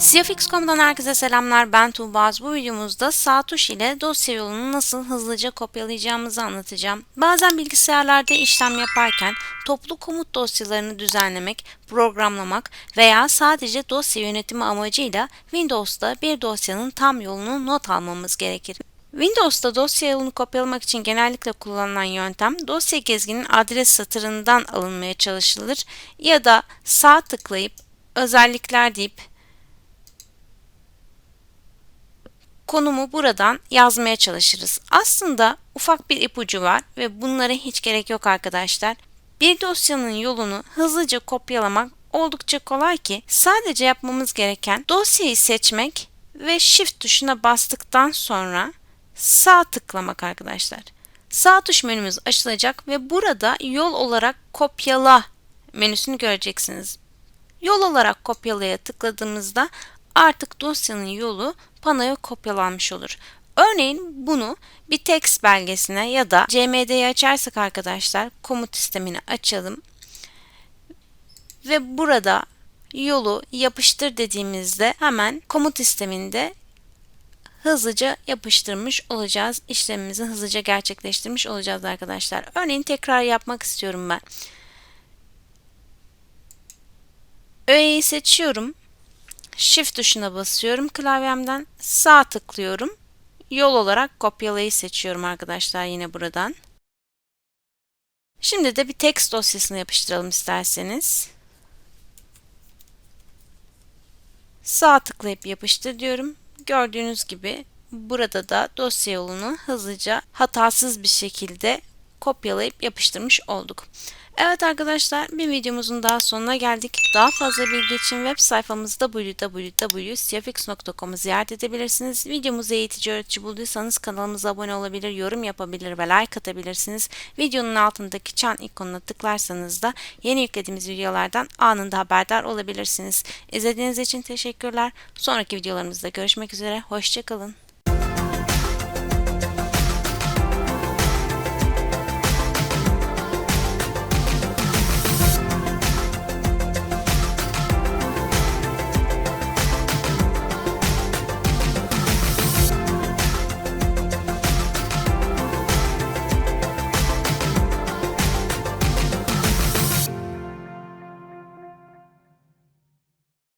CFX.com'dan herkese selamlar. Ben Tuğbaz. Bu videomuzda sağ tuş ile dosya yolunu nasıl hızlıca kopyalayacağımızı anlatacağım. Bazen bilgisayarlarda işlem yaparken toplu komut dosyalarını düzenlemek, programlamak veya sadece dosya yönetimi amacıyla Windows'ta bir dosyanın tam yolunu not almamız gerekir. Windows'ta dosya yolunu kopyalamak için genellikle kullanılan yöntem dosya gezginin adres satırından alınmaya çalışılır ya da sağ tıklayıp özellikler deyip konumu buradan yazmaya çalışırız. Aslında ufak bir ipucu var ve bunlara hiç gerek yok arkadaşlar. Bir dosyanın yolunu hızlıca kopyalamak oldukça kolay ki sadece yapmamız gereken dosyayı seçmek ve Shift tuşuna bastıktan sonra sağ tıklamak arkadaşlar. Sağ tuş menümüz açılacak ve burada yol olarak kopyala menüsünü göreceksiniz. Yol olarak kopyalaya tıkladığımızda artık dosyanın yolu panoya kopyalanmış olur. Örneğin bunu bir text belgesine ya da CMD'yi açarsak arkadaşlar komut sistemini açalım ve burada yolu yapıştır dediğimizde hemen komut sisteminde hızlıca yapıştırmış olacağız. İşlemimizi hızlıca gerçekleştirmiş olacağız arkadaşlar. Örneğin tekrar yapmak istiyorum ben. Öğeyi seçiyorum. Shift tuşuna basıyorum klavyemden. Sağ tıklıyorum. Yol olarak kopyalayı seçiyorum arkadaşlar yine buradan. Şimdi de bir text dosyasını yapıştıralım isterseniz. Sağ tıklayıp yapıştır diyorum. Gördüğünüz gibi burada da dosya yolunu hızlıca hatasız bir şekilde kopyalayıp yapıştırmış olduk. Evet arkadaşlar bir videomuzun daha sonuna geldik. Daha fazla bilgi için web sayfamızda www.cfx.com'u ziyaret edebilirsiniz. Videomuzu eğitici öğretici bulduysanız kanalımıza abone olabilir, yorum yapabilir ve like atabilirsiniz. Videonun altındaki çan ikonuna tıklarsanız da yeni yüklediğimiz videolardan anında haberdar olabilirsiniz. İzlediğiniz için teşekkürler. Sonraki videolarımızda görüşmek üzere. Hoşçakalın.